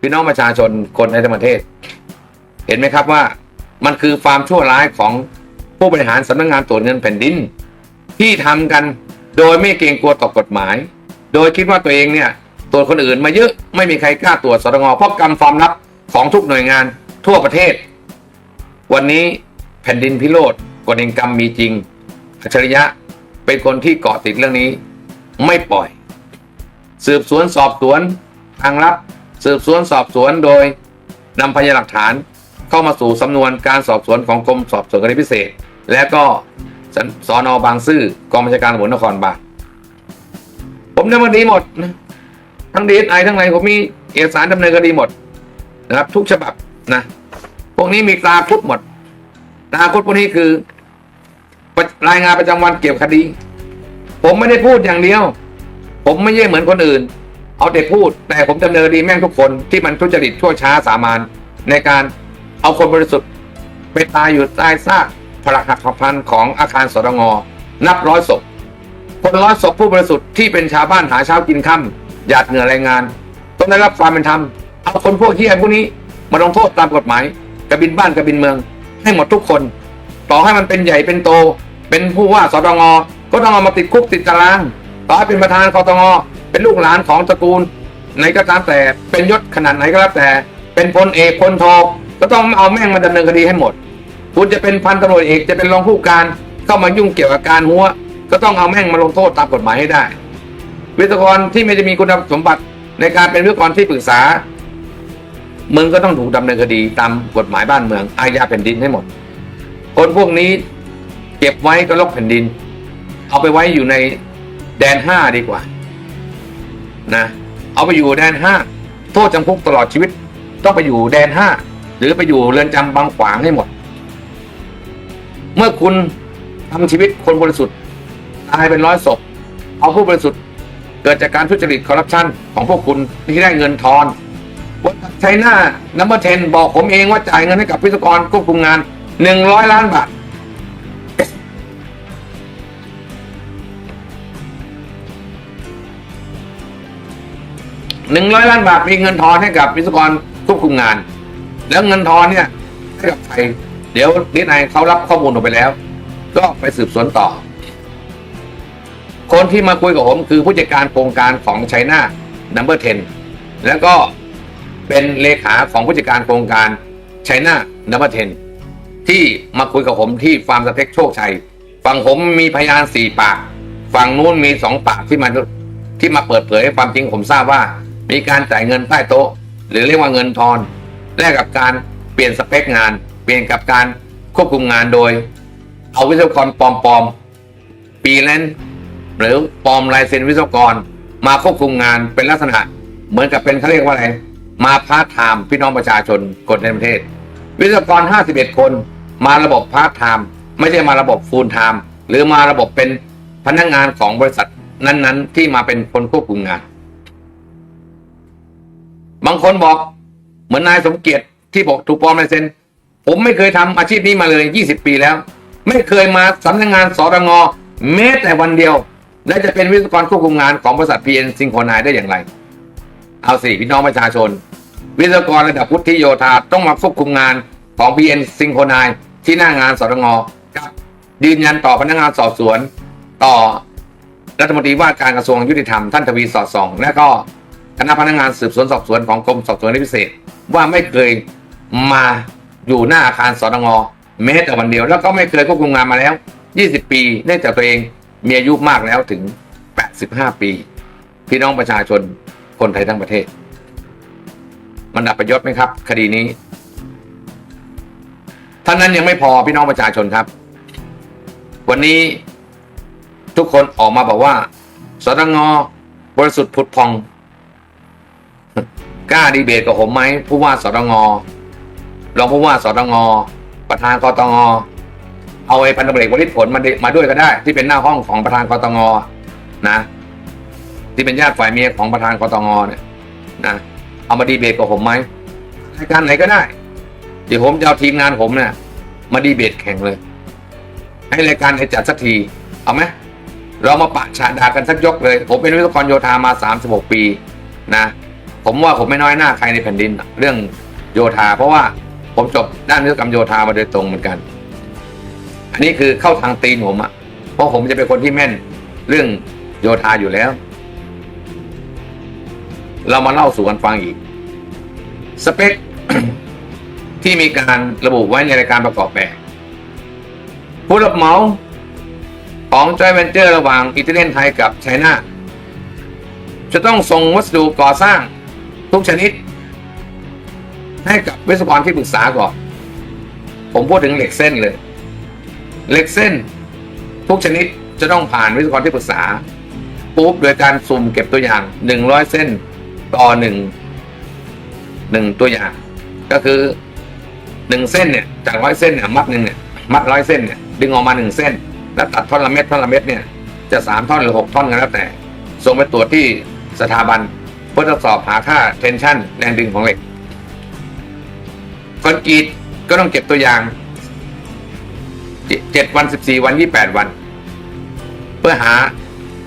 พี่น้องประชาชนคนในทั้งประเทศ เห็นไหมครับว่ามันคือความชั่วร้ายของผู้บริหารสำนักงานตรวจเงินแผ่นดิน ที่ทำกันโดยไม่เกรงกลัวต่อกฎหมาย โดยคิดว่าตัวเองเนี่ยตรวจคนอื่นมาเยอะไม่มีใครกล้าตรวจสตงเพราะกรรมความลับของทุกหน่วยงานทั่วประเทศ วันนี้แผ่นดินพิโรธกฎแห่งกรรมมีจริงอัจฉริยะเป็นคนที่เกาะติดเรื่องนี้ ไม่ปล่อย สืบสวนสอบสวนทางลับ สืบสวนสอบสวนโดยนำพยานหลักฐานเข้ามาสู่สำนวนการสอบสวนของกรมสอบสวนคดีพิเศษ และก็สสอนอบางซื่อกองบัญชาการตำรวจนครบาลผมดำเนินคดีหมดนะทั้งดีไอทั้งอะไรผมมีเอกสารดำเนินคดีหมดนะครับ ทุกฉบับนะพวกนี้มีตราคุดหมดตราคุดพวกนี้คือ รายงานประจำวันเกี่ยวกับคดี ผมไม่ได้พูดอย่างเดียว ผมไม่ใช่เหมือนคนอื่น เอาแต่พูด แต่ผมดำเนินคดีแม่งทุกคนที่มันทุจริตชั่วช้าสามานในการเอาคนบริสุทธิ์ไปตายอยู่ใต้ซากพลักหักพันของอาคารสตงนับร้อยศพคนร้อยศพผู้บริสุทธิ์ที่เป็นชาวบ้านหาเช้ากินค่ำหยาดเหงื่อแรงงานต้องได้รับความเป็นธรรมเอาคนพวกเฮี้ยพวกนี้มาลงโทษตามกฎหมายกระบินบ้านกระบินเมือง ให้หมดทุกคน ต่อให้มันเป็นใหญ่เป็นโต เป็นผู้ว่าสตงก็ต้องเอามาติดคุกติดตาราง ต่อให้เป็นประธานคอตง เป็นลูกหลานของตระกูลไหนก็ตามแต่เป็นยศขนาดไหนก็แล้วแต่ เป็นพลเอกพลโทก็ต้องเอาแม่งมาดำเนินคดีให้หมด คุณจะเป็นพันตำรวจเอกจะเป็นรองผู้การเข้ามายุ่งเกี่ยวกับการหัว ก็ต้องเอาแม่งมาลงโทษตามกฎหมายให้ได้ วิศวกรที่ไม่ได้มีคุณสมบัติในการเป็นวิศวกรที่ปรึกษามึงก็ต้องถูกดำเนินคดีตามกฎหมายบ้านเมือง อาญาแผ่นดินให้หมด คนพวกนี้เก็บไว้ก็ลกแผ่นดิน เอาไปไว้อยู่ในแดนห้าดีกว่า นะเอาไปอยู่แดนห้าโทษจำคุกตลอดชีวิต ต้องไปอยู่แดนห้าหรือไปอยู่เรือนจำบางขวางให้หมด เมื่อคุณทำชีวิตคนบริสุทธิ์ตายเป็นร้อยศพเอาผู้บริสุทธิ์เกิดจากการทุจริตคอร์รัปชันของพวกคุณที่ได้เงินทอนบริษัทไชน่านัมเบอร์เทนบอกผมเองว่าจ่ายเงินให้กับวิศกรควบคุมงานหนึ่งร้อยล้านบาท หนึ่งร้อยล้านบาทมีเงินทอนให้กับวิศวกรควบคุมงาน แล้วเงินทอนเนี่ยให้กับใครเดี๋ยวนิดนายเขารับข้อมูลออกไปแล้ว ก็ไปสืบสวนต่อ คนที่มาคุยกับผมคือผู้จัดการโครงการของไชน่านัมเบอร์10 แล้วก็เป็นเลขาของผู้จัดการโครงการไชน่านัมเบอร์10 ที่มาคุยกับผมที่ฟาร์มสเต็กโชคชัยฝั่งผมมีพยานสี่ปาก ฝั่งนู้นมีสองปากที่มาที่มาเปิดเผยความจริงผมทราบว่า มีการจ่ายเงินใต้โต๊ะ หรือเรียกว่าเงินทอนแลกกับการเปลี่ยนสเปคงาน เปลี่ยนกับการควบคุมงานโดย เอาวิศวกรปลอมๆปีแลนหรือปลอมลายเซ็นวิศวกร มาควบคุมงานเป็นลักษณะ เหมือนกับเป็นเขาเรียกว่าอะไร มาพาร์ทไทม์พี่น้องประชาชนคนในประเทศ วิศวกร 51 คนมาระบบพาร์ทไทม์ไม่ใช่มาระบบฟูลไทม์หรือมาระบบเป็นพนักงานของบริษัทนั้นๆ ที่มาเป็นคนควบคุมงาน บางคนบอกเหมือนนายสมเกียรติที่บอกถูกปลอมลายเซ็นผมไม่เคยทำอาชีพนี้มาเลย 20 ปีแล้ว ไม่เคยมาสำนักงานสตงแม้แต่วันเดียว และจะเป็นวิศวกรควบคุมงานของบริษัท PN ซิงโครนได้อย่างไร เอาสิพี่น้องประชาชน วิศวกรระดับพุทธิโยธาต้องมาควบคุมงานของ PN ซิงโครนที่หน้างานสตงกับยืนยันต่อพนักงานสอบสวน ต่อรัฐมนตรีว่าการกระทรวงยุติธรรมท่านทวีสอดส่อง และก็ คณะพนักงานสืบสวนสอบสวนของกรมสอบสวนพิเศษ ว่าไม่เคยมาอยู่หน้าอาคารสตงแม้แต่วันเดียว แล้วก็ไม่เคยควบคุมงานมาแล้ว 20 ปีเนื่องจากตัวเองมีอายุมากแล้วถึง 85 ปี พี่น้องประชาชนคนไทยทั้งประเทศ มันดับประยศไหมครับ คดีนี้ท่านั้นยังไม่พอพี่น้องประชาชนครับ วันนี้ทุกคนออกมาบอกว่าสตงบริสุทธิ์ผุดพอง ล้าดีเบตกับผมไหมผู้ว่าสตงรองผู้ว่าสตงประธานกตงเอาไอ้พันตำรวจเอกวริศผลมาดิมาด้วยก็ได้ ที่เป็นหน้าห้องของประธานกตงนะ ที่เป็นญาติฝ่ายเมียของประธานกตงเนี่ยนะเอามาดีเบตกับผมไหมรายการไหนก็ได้เดี๋ยวผมจะเอาทีมงานผมเนี่ยมาดีเบตแข่งเลย ให้รายการไหนจัดสักทีเอาไหมเรามาปะฉาดากันสักยกเลย ผมเป็นวิศวกรโยธามา 36 ปีนะ ผมว่าผมไม่น้อยหน้าใครในแผ่นดิน เรื่องโยธา เพราะว่าผมจบด้านวิศวกรรมโยธามาโดยตรงเหมือนกัน อันนี้คือเข้าทางตีนผมอะเพราะผมจะเป็นคนที่แม่นเรื่องโยธาอยู่แล้ว เรามาเล่าสู่กันฟังอีก สเปคที่มีการระบุไว้ในรายการประกอบแบบผู้รับเหมาของจอยเวนเจอร์ระหว่างอิตาเลียนไทยกับไชน่าจะต้องส่งวัสดุก่อสร้าง ทุกชนิด ให้กับวิศวกรที่ปรึกษาก่อน ผมพูดถึงเหล็กเส้นเลย เหล็กเส้น ทุกชนิดจะต้องผ่านวิศวกรที่ปรึกษาปุ๊บโดยการสุ่มเก็บตัวอย่างหนึ่งร้อยเส้นต่อหนึ่งหนึ่งตัวอย่าง ก็คือหนึ่งเส้นเนี่ยจากร้อยเส้นเนี่ยมัดหนึ่งเนี่ยมัดร้อยเส้นเนี่ยดึงออกมาหนึ่งเส้น แล้วตัดท่อนละเม็ดท่อนละเม็ดเนี่ยจะสามท่อนหรือหกท่อนกันแล้วแต่ส่งไปตรวจที่สถาบัน เพื่อทดสอบหาค่าเทนชันแรงดึงของเหล็กคอนกรีตก็ต้องเก็บตัวอย่างเจ็ดวันสิบสี่วันยี่แปดวัน เพื่อหา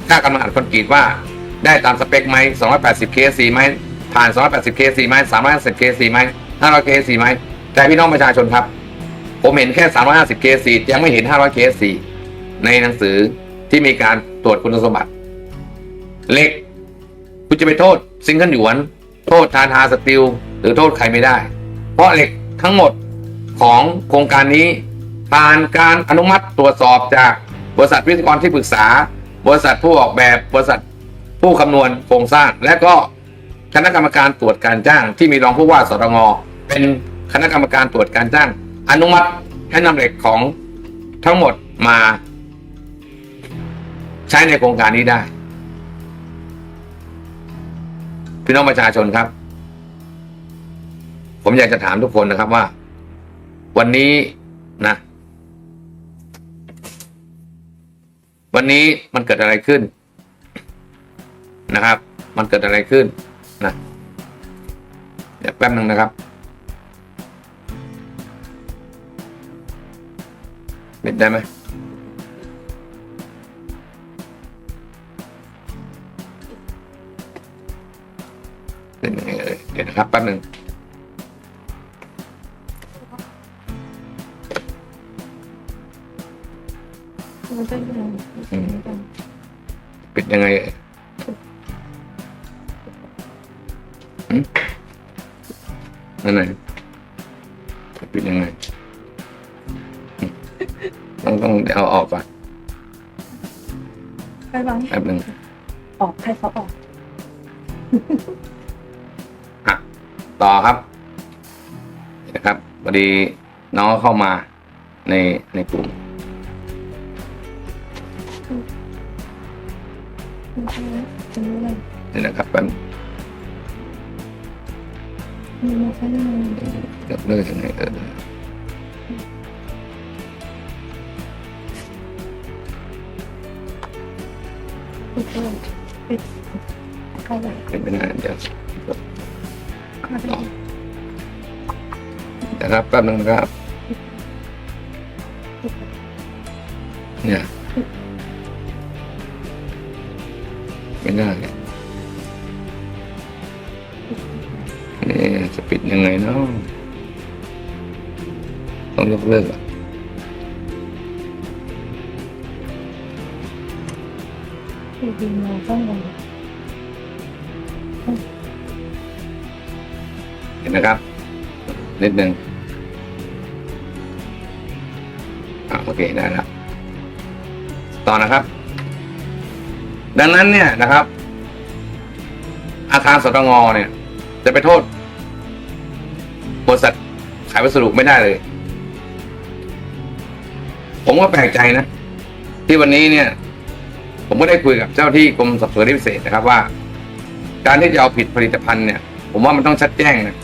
ค่ากำลังอัดคอนกรีตว่าได้ตามสเปคไหม280 KC ไหมผ่าน280 KC ไหม350 KC ไหม500 KC ไหมแต่พี่น้องประชาชนครับ ผมเห็นแค่350 KC ยังไม่เห็น500 KC ในหนังสือที่มีการตรวจคุณสมบัติเหล็ก จะไปโทษซิงเกิลหยวน โทษทานทาสติลหรือโทษใครไม่ได้ เพราะเหล็กทั้งหมดของโครงการนี้ผ่านการอนุมัติตรวจสอบจากบริษัทวิศวกรที่ปรึกษา บริษัทผู้ออกแบบบริษัทผู้คำนวณโครงสร้าง และก็คณะกรรมการตรวจการจ้าง ที่มีรองผู้ว่าสตงเป็นคณะกรรมการตรวจการจ้าง อนุมัติให้นำเหล็กของทั้งหมดมา ใช้ในโครงการนี้ได้ พี่น้องประชาชนครับ ผมอยากจะถามทุกคนนะครับว่า วันนี้นะ วันนี้มันเกิดอะไรขึ้นนะครับ มันเกิดอะไรขึ้นนะเดี๋ยวแป๊บหนึ่งนะครับปิดได้ไหม เดี๋ยวเอ่ยเดี๋ยวนะครับแป๊บหนึ่งมันเป็นยังไงอืมปิดยังไงเอ่ยหืมนั่นไหนปิดยังไงอืมต้องต้องเอาออกก่อนไปวางแป๊บหนึ่งออกให้เขาออกอะ ต่อครับนี่นะครับพอดีน้องเข้ามาในในกลุ่มจะรู้เลยนี่นะครับแป๊บมีมาแค่ไหนยกเลิกยังไงเออปิดเลยปิดเข้าไปเป็นไปได้เดี๋ยว เข้าไปนะครับแป๊บนึงนะครับ เนี่ยไม่ได้นี่จะปิดยังไงเนาะต้องยกเลิกอะปิดดีมาต้องลง เห็นนะครับ นิดนึงอ่าโอเคได้แล้วต่อนะครับ ดังนั้นเนี่ยนะครับ อาคารสตงเนี่ย จะไปโทษบริษัทขายวัสดุไม่ได้เลย ผมก็แปลกใจนะ ที่วันนี้เนี่ย ผมก็ได้คุยกับเจ้าที่กรมสอบสวนพิเศษนะครับว่า การที่จะเอาผิดผลิตภัณฑ์เนี่ย ผมว่ามันต้องชัดแจ้งนะ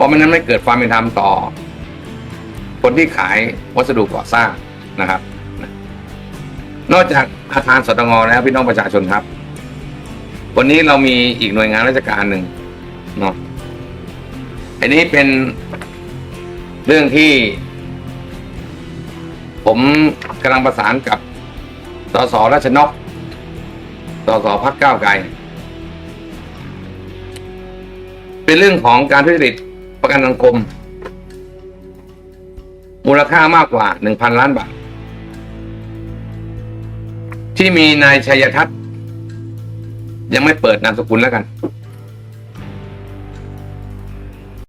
ราะไม่นั้นไม่เกิดความเป็นธรรมต่อ คนที่ขายวัสดุก่อสร้างนะครับ นอกจากอาคารสตงแล้วพี่น้องประชาชนครับ วันนี้เรามีอีกหน่วยงานราชการหนึ่งเนาะอันนี้เป็นเรื่องที่ ผมกำลังประสานกับสสราชนกสสพักก้าวไกล เป็นเรื่องของการทุจริต ประกันสังคม มูลค่ามากกว่าหนึ่งพันล้านบาท ที่มีนายชัยทัศน์ยังไม่เปิดนามสกุลแล้วกัน